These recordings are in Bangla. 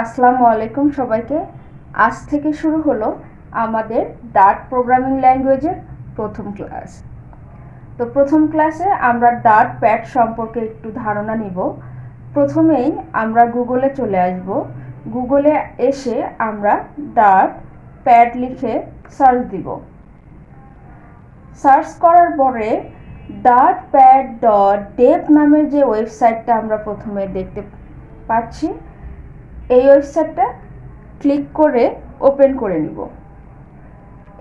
আসসালামু আলাইকুম সবাইকে। আজ থেকে শুরু হলো আমাদের ডার্ট প্রোগ্রামিং ল্যাঙ্গুয়েজের প্রথম ক্লাস তো প্রথম ক্লাসে আমরা ডার্ট প্যাড সম্পর্কে একটু ধারণা নিব। প্রথমেই আমরা গুগলে চলে আসব। গুগলে এসে আমরা ডার্ট প্যাড লিখে সার্চ দিব। সার্চ করার পরে ডার্ট প্যাড ডট ডেভ নামের যে ওয়েবসাইটটা আমরা প্রথমে দেখতে পাচ্ছি এই ওয়েবসাইটটা ক্লিক করে ওপেন করে নিব।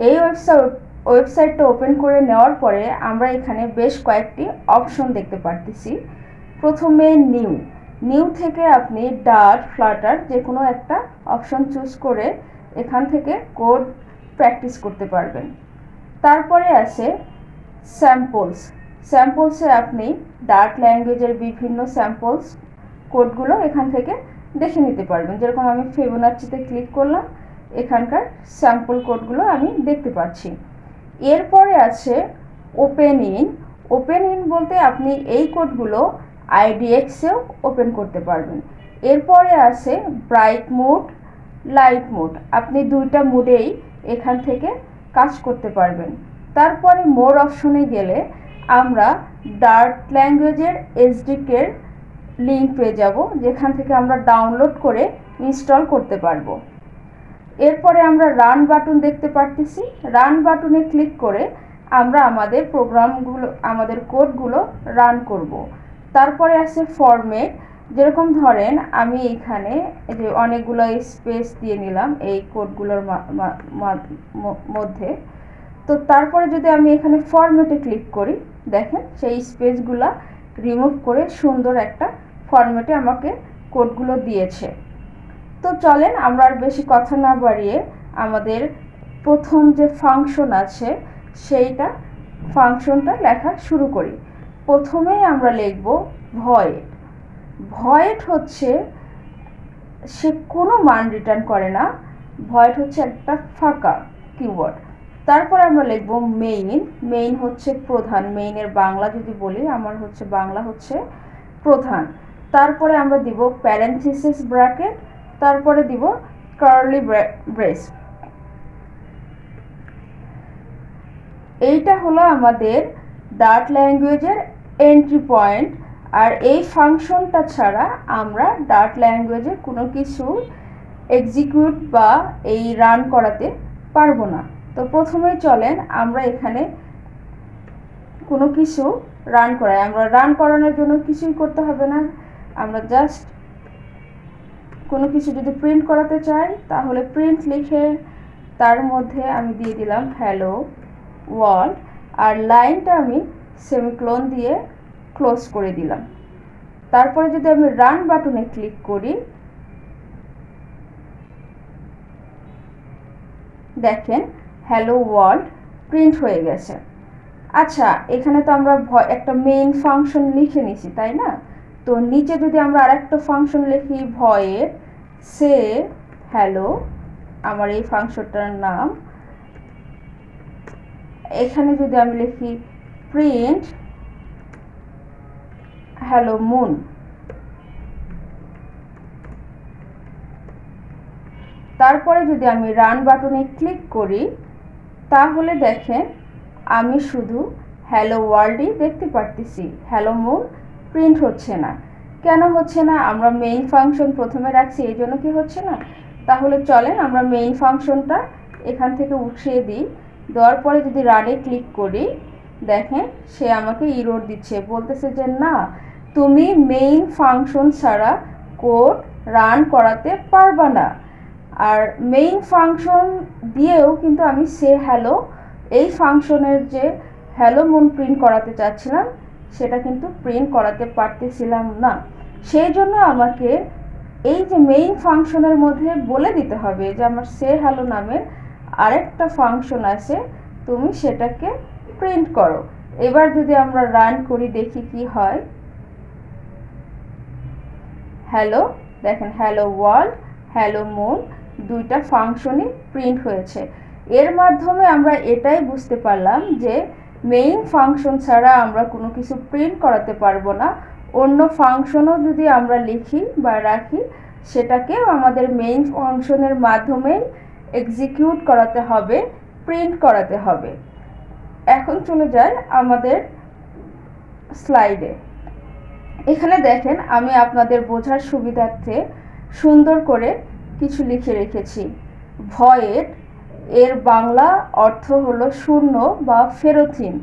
এই ওয়েবসাইট ওয়েবসাইটটা ওপেন করে নেওয়ার পরে আমরা এখানে বেশ কয়েকটি অপশন দেখতে পারতেছি। প্রথমে নিউ। নিউ থেকে আপনি ডার্ট ফ্লাটার যে কোনো একটা অপশন চুজ করে এখান থেকে কোড প্র্যাকটিস করতে পারবেন। তারপরে আছে স্যাম্পলস। স্যাম্পলসে আপনি ডার্ট ল্যাঙ্গুয়েজের বিভিন্ন স্যাম্পলস কোডগুলো এখান থেকে দেখে নিতে পারবেন। যেরকম আমি ফেবোনাচিতে ক্লিক করলাম, এখানকার স্যাম্পল কোডগুলো আমি দেখতে পাচ্ছি। এরপরে আছে ওপেন ইন ওপেন ইন বলতে আপনি এই কোডগুলো আইডিএক্সেও ওপেন করতে পারবেন। এরপরে আছে ব্রাইট মুড লাইট মুড আপনি দুইটা মুডেই এখান থেকে কাজ করতে পারবেন। তারপরে মোর অপশনে গেলে আমরা ডার্ট ল্যাঙ্গুয়েজের এসডিকের লিঙ্ক পেয়ে যাব, যেখান থেকে আমরা ডাউনলোড করে ইনস্টল করতে পারব। এরপরে আমরা রান বাটন দেখতে পারতেছি। রান বাটনে ক্লিক করে আমরা আমাদের প্রোগ্রামগুলো আমাদের কোডগুলো রান করব। তারপরে আছে ফরম্যাট যেরকম ধরেন, আমি এখানে যে অনেকগুলো স্পেস দিয়ে নিলাম এই কোডগুলোর মধ্যে। তো তারপরে যদি আমি এখানে ফরম্যাটে ক্লিক করি, দেখেন সেই স্পেসগুলা রিমুভ করে সুন্দর একটা ফরম্যাটে আমাকে কোডগুলো দিয়েছে। তো চলেন আমরা আর বেশি কথা না বাড়িয়ে আমাদের প্রথম যে ফাংশন আছে, সেইটা ফাংশনটা লেখা শুরু করি। প্রথমেই আমরা লিখব ভয়েড ভয়েড হচ্ছে, সে কোনো মান রিটার্ন করে না। ভয়েড হচ্ছে একটা ফাঁকা কিওয়ার্ড তারপর আমরা লিখব মেইন মেইন হচ্ছে প্রধান। মেইনের বাংলা যদি বলি, আমার হচ্ছে বাংলা হচ্ছে প্রধান। তারপরে আমরা দিব প্যারেন্থিসিস ব্র্যাকেট তারপরে দিব কার্লি ব্রেস এইটা হলো আমাদের ডার্ট ল্যাঙ্গুয়েজের এন্ট্রি পয়েন্ট আর এই ফাংশনটা ছাড়া আমরা ডার্ট ল্যাঙ্গুয়েজে কোনো কিছু এক্সিকিউট বা এই রান করাতে পারব না। তো প্রথমেই চলেন আমরা এখানে কোনো কিছু রান করাই। আমরা রান করানোর জন্য কিছুই করতে হবে না। আমরা জাস্ট কোনো কিছু যদি প্রিন্ট করাতে চাই, তাহলে প্রিন্ট লিখে তার মধ্যে আমি দিয়ে দিলাম হ্যালো ওয়ার্ল্ড আর লাইনটা আমি সেমিক্লোন দিয়ে ক্লোজ করে দিলাম। তারপরে যদি আমি রান বাটনে ক্লিক করি, দেখেন হ্যালো ওয়ার্ল্ড প্রিন্ট হয়ে গেছে। আচ্ছা এখানে তো আমরা একটা মেইন ফাংশন লিখে নিছি, তাই না? তো নিচে যদি আমরা আরেকটা ফাংশন লিখি ভয়ের সে হ্যালো আমার এই ফাংশনটার নাম। এখানে যদি আমি লিখি প্রিন্ট হ্যালো মুন তারপরে যদি আমি রান বাটনে ক্লিক করি, তাহলে দেখেন আমি শুধু হ্যালো ওয়ার্ল্ডই দেখতে পারতেছি। হ্যালো মুন প্রিন্ট হচ্ছে না। কেন হচ্ছে না? আমরা মেইন ফাংশন প্রথমে রাখছি, এই জন্য কি হচ্ছে না? তাহলে চলেন আমরা মেইন ফাংশনটা এখান থেকে উঠিয়ে দিই। দেওয়ার পরে যদি রানে ক্লিক করি, দেখেন সে আমাকে ইরোড দিচ্ছে। বলতেছে যে, না, তুমি মেইন ফাংশন ছাড়া কোড রান করাতে পারবা না। আর মেইন ফাংশন দিয়েও কিন্তু আমি সে হ্যালো এই ফাংশনের যে হ্যালো মুন প্রিন্ট করাতে চাচ্ছিলাম সেটা কিন্তু প্রিন্ট করাতে পারতেছিলাম না। সেই জন্য আমাকে এই যে মেইন ফাংশনের মধ্যে বলে দিতে হবে যে আমার সে হ্যালো নামের আরেকটা ফাংশন আছে, তুমি সেটাকে প্রিন্ট করো। এবার যদি আমরা রান করি, দেখি কি হয়। হ্যালো দেখেন হ্যালো ওয়ার্ল্ড হ্যালো মুন দুইটা ফাংশনই প্রিন্ট হয়েছে। এর মাধ্যমে আমরা এটাই বুঝতে পারলাম যে মেইন ফাংশন ছাড়া আমরা কোনো কিছু প্রিন্ট করাতে পারব না। অন্য ফাংশনও যদি আমরা লিখি বা রাখি, সেটাকেও আমাদের মেইন ফাংশনের মাধ্যমেই এক্সিকিউট করাতে হবে প্রিন্ট করাতে হবে। এখন চলে যায় আমাদের স্লাইডে এখানে দেখেন, আমি আপনাদের বোঝার সুবিধার্থে সুন্দর করে কিছু লিখে রেখেছি। ভয়েড এর বাংলা অর্থ হলো শূন্য বা ফেরোথিন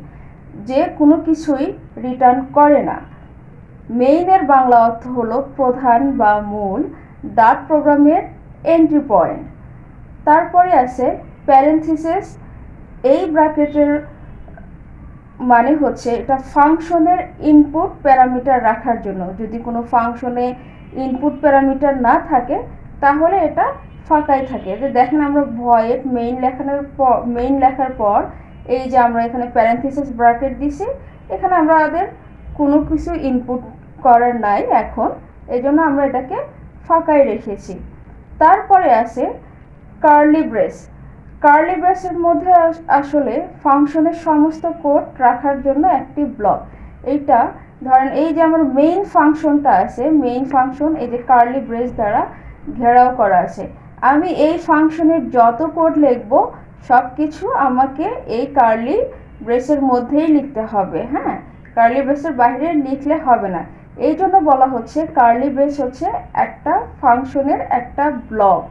যে কোনো কিছুই রিটার্ন করে না। মেইনের বাংলা অর্থ হলো প্রধান বা মূল ডাট প্রোগ্রামের এন্ট্রি পয়েন্ট তারপরে আছে প্যারেন্থিসিস এই ব্র্যাকেটের মানে হচ্ছে এটা ফাংশনের ইনপুট প্যারামিটার রাখার জন্য। যদি কোনো ফাংশনে ইনপুট প্যারামিটার না থাকে, তাহলে এটা ফাঁকাই থাকে। যে দেখেন আমরা ভয়েড মেইন লেখানোর পর মেইন লেখার পর এই যে আমরা এখানে প্যারেন্থিসিস ব্র্যাকেট দিছি, এখানে আমরা আমাদের কোনো কিছু ইনপুট করার নাই এখন। এই জন্য আমরা এটাকে ফাঁকাই রেখেছি। তারপরে আছে কার্লি ব্রেস কার্লি ব্রেসের মধ্যে আসলে ফাংশনের সমস্ত কোড রাখার জন্য একটি ব্লক এইটা ধরেন এই যে আমার মেইন ফাংশনটা আছে মেইন ফাংশন এই যে কার্লি ব্রেস দ্বারা ঘেরাও করা আছে। আমি এই ফাংশনের যত কোড লিখব সব কিছু আমাকে এই কার্লি ব্রেসের মধ্যেই লিখতে হবে হ্যাঁ? কার্লি ব্রেসের বাইরে লিখলে হবে না। এই জন্য বলা হচ্ছে কার্লি ব্রেস হচ্ছে একটা ফাংশনের একটা ব্লক।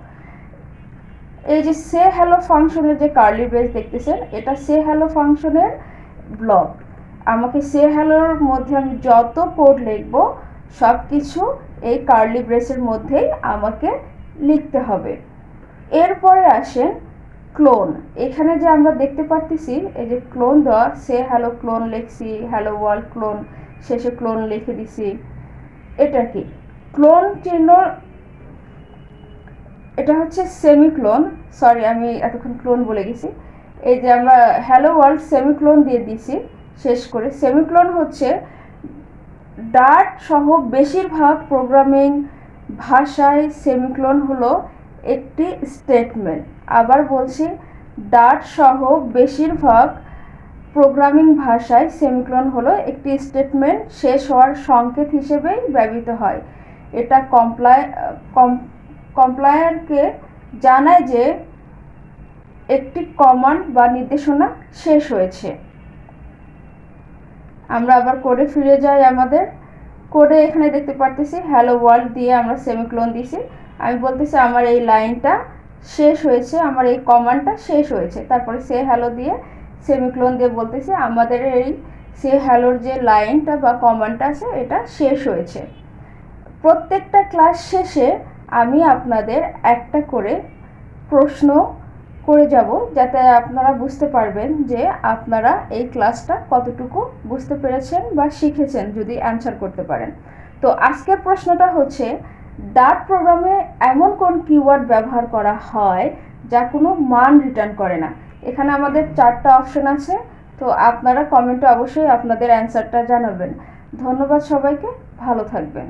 এই যে সে হ্যালো ফাংশনের যে কার্লি ব্রেস দেখতেছেন, এটা সে হ্যালো ফাংশনের ব্লক। আমাকে সে হ্যালোর মধ্যে আমি যত কোড লিখব সব কিছু এই কার্লি ব্রেসের মধ্যেই আমাকে লিখতে হবে। এরপরে আসেন ক্লোন এখানে যে আমরা দেখতে পারতেছি, এই যে ক্লোন দেওয়া, সে হ্যালো ক্লোন লিখছি হ্যালো ওয়ার্ল্ড ক্লোন শেষে ক্লোন লিখে দিছি। এটা কি? ক্লোন চিহ্ন, এটা হচ্ছে সেমিক্লোন সরি আমি এতক্ষণ ক্লোন বলে গেছি। এই যে আমরা হ্যালো ওয়ার্ল্ড সেমিক্লোন দিয়ে দিছি, শেষ করে। সেমিক্লোন হচ্ছে ডাট সহ বেশিরভাগ প্রোগ্রামিং ভাষায় সেমিক্লোন হলো একটি স্টেটমেন্ট আবার বলছি, ডাট সহ বেশিরভাগ প্রোগ্রামিং ভাষায় সেমিক্লোন হলো একটি স্টেটমেন্ট শেষ হওয়ার সংকেত হিসেবেই ব্যবহৃত হয়। এটা কমপ্লায় কম কমপ্লায়ারকে জানায় যে একটি কমান্ড বা নির্দেশনা শেষ হয়েছে। আমরা আবার করে ফিরে যাই আমাদের। কোডে এখানে দেখতে পারতেছি হ্যালো ওয়ার্ল্ড দিয়ে আমরা সেমিক্লোন দিছি। আমি বলতেছি, আমার এই লাইনটা শেষ হয়েছে, আমার এই কমান্ডটা শেষ হয়েছে। তারপরে সে হ্যালো দিয়ে সেমিক্লোন দিয়ে বলতেছি, আমাদের এই সে হ্যালোর যে লাইনটা বা কমান্ডটা আছে, এটা শেষ হয়েছে। প্রত্যেকটা ক্লাস শেষে আমি আপনাদের একটা করে প্রশ্ন করে যাব যাতে আপনারা বুঝতে পারবেন যে আপনারা এই ক্লাসটা কতটুকু বুঝতে পেরেছেন বা শিখেছেন যদি অ্যান্সার করতে পারেন। তো আজকের প্রশ্নটা হচ্ছে ডাট প্রোগ্রামে এমন কোন কিওয়ার্ড ব্যবহার করা হয় যা কোনো মান রিটার্ন করে না? এখানে আমাদের চারটা অপশন আছে, তো আপনারা কমেন্টে অবশ্যই আপনাদের অ্যান্সারটা জানাবেন। ধন্যবাদ সবাইকে, ভালো থাকবেন।